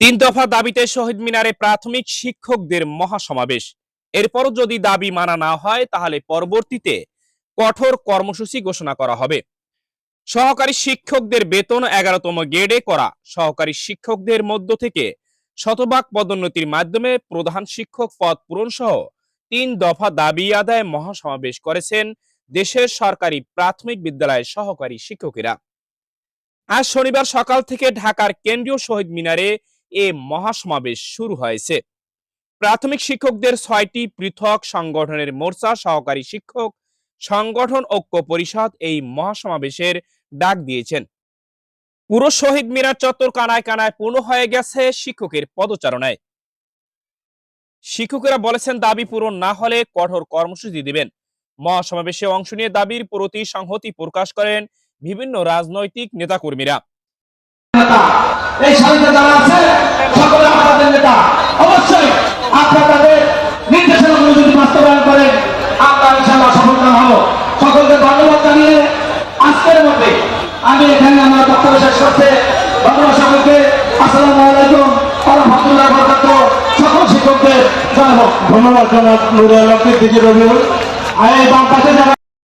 তিন দফা দাবিতে শহীদ মিনারে প্রাথমিক শিক্ষকদের মহাসমাবেশ। এরপরও যদি দাবি মানা না হয়, তাহলে পরবর্তীতে কঠোর কর্মসূচি ঘোষণা করা হবে। সহকারী শিক্ষকদের বেতন এগারোতম গ্রেডে করা। সহকারী শিক্ষকদের মধ্য থেকে শতভাগ পদোন্নতির মাধ্যমে প্রধান শিক্ষক পদ পূরণ সহ তিন দফা দাবি আদায় মহাসমাবেশ করেছেন দেশের সরকারি প্রাথমিক বিদ্যালয়ের সহকারী শিক্ষকেরা। আজ শনিবার সকাল থেকে ঢাকার কেন্দ্রীয় শহীদ মিনারে এ মহাসমাবেশ শুরু হয়েছে। প্রাথমিক শিক্ষকদের ছয়টি পৃথক সংগঠনের মোর্চা, সহকারী শিক্ষক, সংগঠন, ঐক্য পরিষদ এই মহাসমাবেশের ডাক দিয়েছেন। পুরো শহীদ মিনার চত্বর কানায় কানায় পূর্ণ হয়ে গেছে শিক্ষকের পদচারণায়। শিক্ষকেরা বলেছেন, দাবি পূরণ না হলে কঠোর কর্মসূচি দিবেন। মহাসমাবেশে অংশ নিয়ে দাবির প্রতি সংহতি প্রকাশ করেন বিভিন্ন রাজনৈতিক নেতাকর্মীরা। এই সারিতে যারা আছে সকলে আমাদের নেতা অবশ্যই আপনারা তাদের নির্দেশনাগুলো যদি বাস্তবায়ন করেন আমরা ইনশাআল্লাহ সফলকাম হব সকলকে ধন্যবাদ জানিয়ে আজকের মধ্যে আমি এখানে আমার বক্তব্য শেষ করতে ধন্যবাদ সকলকে আসসালামু আলাইকুম আলহামদুলিল্লাহ বরকাত সকল শিক্ষকদের জয় হোক ধন্যবাদ জনাব নুরুল দিকে রবিউল। আর বাম পাশে